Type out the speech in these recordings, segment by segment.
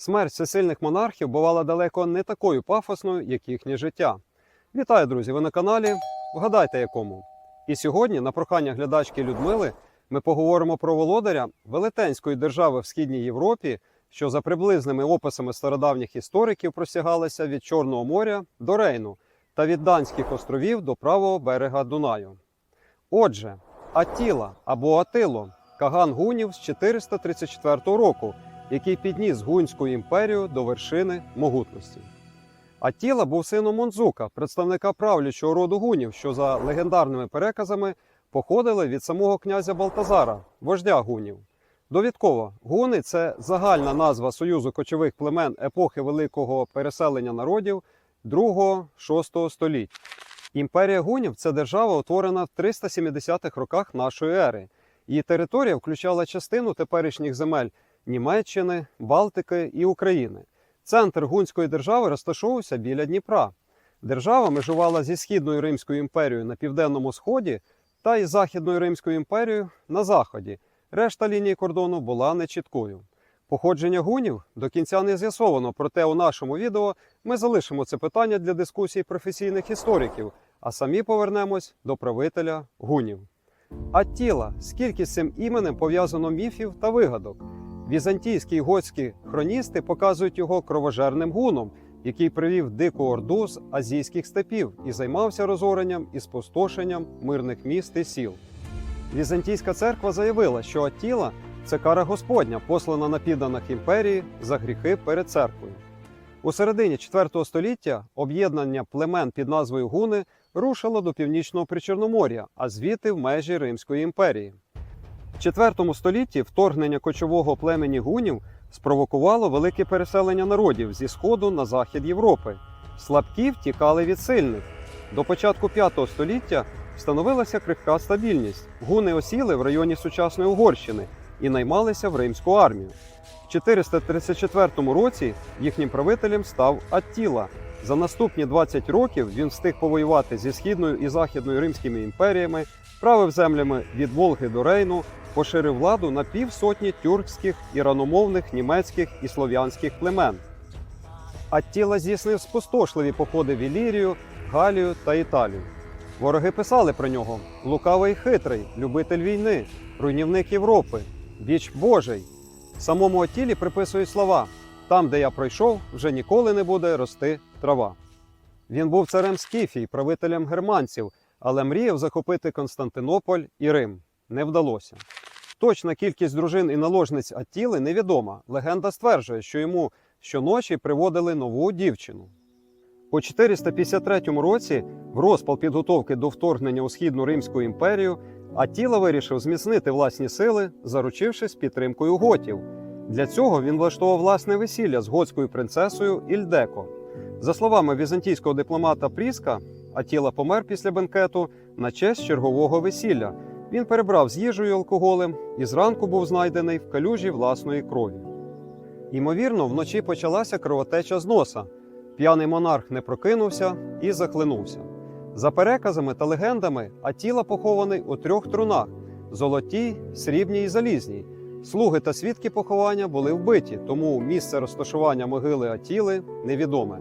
Смерть всесильних монархів бувала далеко не такою пафосною, як їхнє життя. Вітаю, друзі! Ви на каналі. Вгадайте якому. І сьогодні, на прохання глядачки Людмили, ми поговоримо про володаря велетенської держави в східній Європі, що за приблизними описами стародавніх істориків простягалася від Чорного моря до Рейну та від Данських островів до правого берега Дунаю. Отже, Аттіла або Атило, Каган гунів з 434 року, який підніс Гунську імперію до вершини могутності. Аттіла був сином Монзука, представника правлячого роду гунів, що за легендарними переказами походили від самого князя Балтазара, вождя гунів. Довідково, гуни це загальна назва союзу кочових племен епохи великого переселення народів 2-6 століть. Імперія гунів це держава, утворена в 370-х роках нашої ери. Її територія включала частину теперішніх земель Німеччини, Балтики і України. Центр гунської держави розташовувався біля Дніпра. Держава межувала зі східною Римською імперією на південному сході та із Західною Римською імперією на заході. Решта лінії кордону була нечіткою. Походження гунів до кінця не з'ясовано, проте у нашому відео ми залишимо це питання для дискусій професійних істориків, а самі повернемось до правителя гунів. Аттіла, скільки з цим іменем пов'язано міфів та вигадок. Візантійські і готські хроністи показують його кровожерним гуном, який привів дику орду з азійських степів і займався розоренням і спустошенням мирних міст і сіл. Візантійська церква заявила, що Аттіла це кара Господня, послана на підданих імперії за гріхи перед церквою. У середині IV століття об'єднання племен під назвою Гуни рушило до північного Причорномор'я, а звідти в межі Римської імперії. В IV столітті вторгнення кочового племені гунів спровокувало велике переселення народів зі сходу на захід Європи. Слабкі втікали від сильних. До початку V століття встановилася крихка стабільність. Гуни осіли в районі сучасної Угорщини і наймалися в римську армію. В 434 році їхнім правителем став Аттіла. За наступні 20 років він встиг повоювати зі східною і західною римськими імперіями, правив землями від Волги до Рейну, поширив владу на півсотні тюркських, іраномовних, німецьких і слов'янських племен. Аттіла здійснив спустошливі походи в Ілірію, Галію та Італію. Вороги писали про нього: лукавий хитрий, любитель війни, руйнівник Європи, біч Божий. Самому Аттілі приписують слова: там, де я пройшов, вже ніколи не буде рости трава. Він був царем Скіфій, правителем германців, але мріяв захопити Константинополь і Рим. Не вдалося. Точна кількість дружин і наложниць Аттіли невідома. Легенда стверджує, що йому щоночі приводили нову дівчину. У 453 році, в розпал підготовки до вторгнення у східну Римську імперію, Аттіла вирішив зміцнити власні сили, заручившись підтримкою готів. Для цього він влаштував власне весілля з готською принцесою Ільдеко. За словами візантійського дипломата Пріска, Аттіла помер після бенкету на честь чергового весілля. Він перебрав з їжею алкоголем і зранку був знайдений в калюжі власної крові. Ймовірно, вночі почалася кровотеча з носа. П'яний монарх не прокинувся і захлинувся. За переказами та легендами, Атіла похований у трьох трунах: золотій, срібній і залізній. Слуги та свідки поховання були вбиті, тому місце розташування могили Атіли невідоме.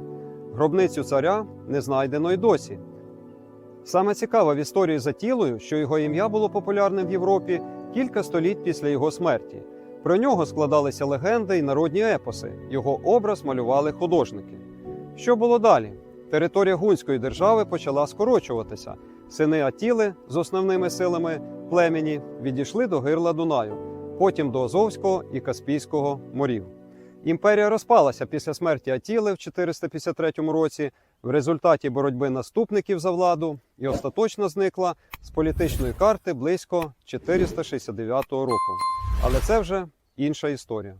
Гробницю царя не знайдено й досі. Саме цікаве в історії з Атілою, що його ім'я було популярним в Європі кілька століть після його смерті. Про нього складалися легенди і народні епоси. Його образ малювали художники. Що було далі? Територія гунської держави почала скорочуватися. Сини Атіли з основними силами племені відійшли до гирла Дунаю, потім до Азовського і Каспійського морів. Імперія розпалася після смерті Атіли в 453 році в результаті боротьби наступників за владу і остаточно зникла з політичної карти близько 469 року. Але це вже інша історія.